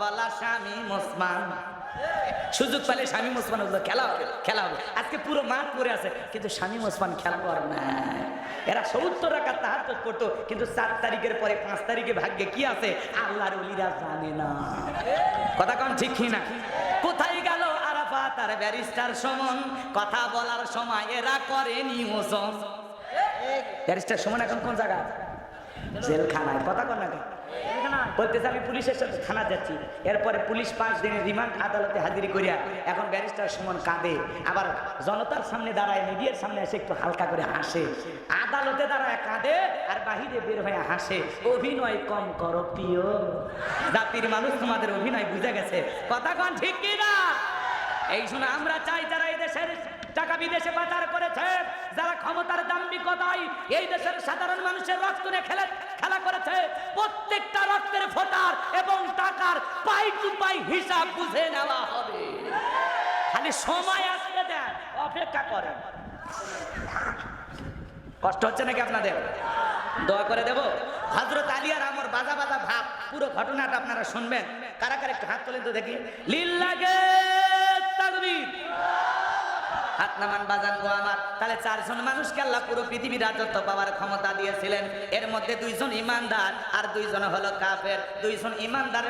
বলা স্বামী মুসমান। সুযোগ পেলে স্বামী মুসমান বলল, খেলা হবে খেলা হবে। আজকে পুরো মাঠ পড়ে আছে কিন্তু স্বামী মুসমান খেলা করে না। এরা সত্তর টাকা তাহার করতো কিন্তু চার তারিখের পরে পাঁচ তারিখে ভাগ্যে কি আছে? আল্লাহর উলিরা জানে না। কথা কন ঠিক না কোথায় গেল আরাফাত আর ব্যারিস্টার সমন? কথা বলার সময় এরা করেনি ওজন। ব্যারিস্টার সমন এখন কোন জায়গা? জেলখানায়। কথা কন না? বলতেছে, আমি পুলিশের সাথে থানা যাচ্ছি। এরপরে পুলিশ পাঁচ দিনের রিমান্ড আদালতে হাজিরি করিয়া এখন ব্যারিস্টার সুমন কাঁদে। আবার জনতার সামনে দাঁড়ায়, মিডিয়ার সামনে এসে একটু হালকা করে হাসে। আদালতে দাঁড়ায় কাঁদে আর বাহিরে বের হয়ে হাসে। অভিনয় কম করো প্রিয়। জাতির মানুষ তোমাদের অভিনয় বুঝে গেছে। কথা কন ঠিক কি না? এই শুনে আমরা চাই যারা এই দেশের টাকা বিদেশে পাচার করেছে, যারা ক্ষমতার দাম্ভিকতায় এই দেশের সাধারণ মানুষের রক্ত খেলে খেলা করেছে, প্রত্যেকটা রক্তের ফোটার এবং টাকার পাই টু পাই হিসাব বুঝে নেওয়া হবে। খালি সময় আসতে দেন, অপেক্ষা করেন। কষ্ট হচ্ছে নাকি আপনাদের? দয়া করে দেব। হজরত আলিয়ার আমর বাজা বাজা ভাব, পুরো ঘটনাটা আপনারা শুনবেন। কারা কারা একটু হাত তোলেন তো দেখি। লিল লাগে হাত নামান বাজান গো আমার। তাহলে চারজন মানুষকে আল্লাহ পুরো পৃথিবীর রাজত্ব পাওয়ার ক্ষমতা দিয়েছিলেন। এর মধ্যে দুইজন ইমানদার আর দুইজন হলো কাফের। দুইজন ইমানদার